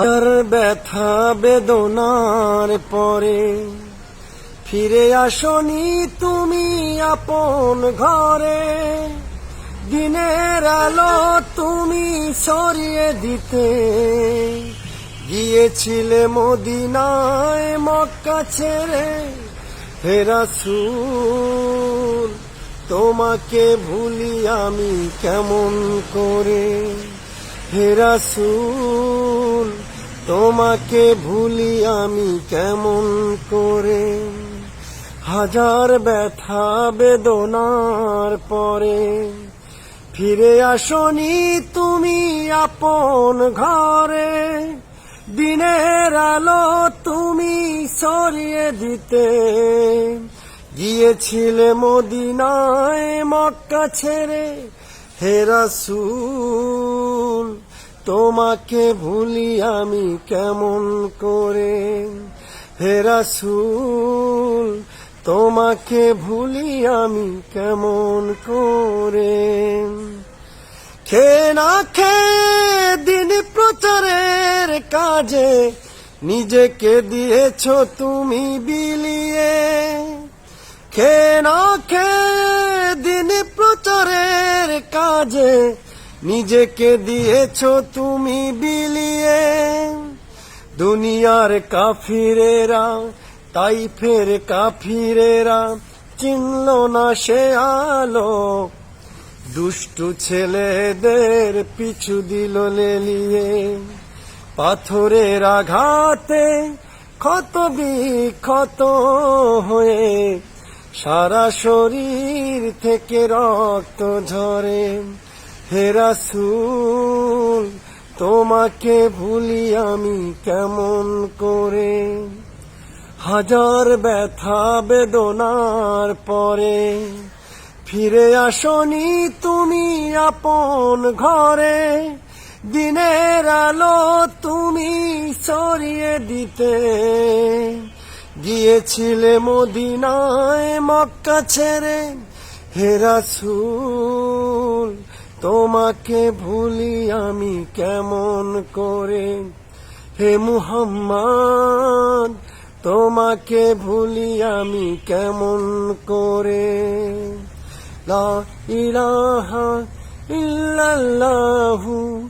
আর ব্যথা বেদনার পরে। ফিরে আসনি তুমি আপন ঘরে। দিনের আলো তুমি সরিয়ে দিতে। গিয়েছিলে মদিনায় মক্কা ছেড়ে। হেরাসুল তোমাকে ভুলি আমি কেমন করে? হেরাসুল তোমাকে ভুলি আমি কেমন করে? হাজার ব্যথা বেদনার পরে ফিরে আসনি তুমি আপন ঘরে। দিনের আলো তুমি সরিয়ে দিতে। গিয়েছিলে মদিনায় মক্কা ছেড়ে হেরাসুল তোমাকে ভুলি আমি কেমন করে? হেরাসুল তোমাকে ভুলি আমি কেমন করে? খে দিন প্রচারের কাজে নিজেকে দিয়েছ তুমি বিলিয়ে। খে দিন প্রচারের কাজে নিজেকে দিয়েছ তুমি বিলিয়ে। দুনিয়ার কাফিরেরা তাই ফের কাফিরেরা চিনল না সে আলো। দুষ্টু ছেলেদের পিছু দিল লেলিয়ে। পাথরের আঘাতে ক্ষত বিক্ষত হয়ে সারা শরীর থেকে রক্ত ঝরে। হেরাসুল তোমাকে ভুলি আমি কেমন করে? হাজার ব্যথা বেদনার পরে ফিরে আসনি তুমি আপন ঘরে। দিনের আলো তুমি সরিয়ে দিতে। গিয়েছিলে মদিনায় মক্কা ছেড়ে। হেরাসুল তোমাকে ভুলি আমি কেমন করে? হে মুহাম্মদ, তোমাকে ভুলি আমি কেমন করে? লা ইলাহা ইল্লাল্লাহু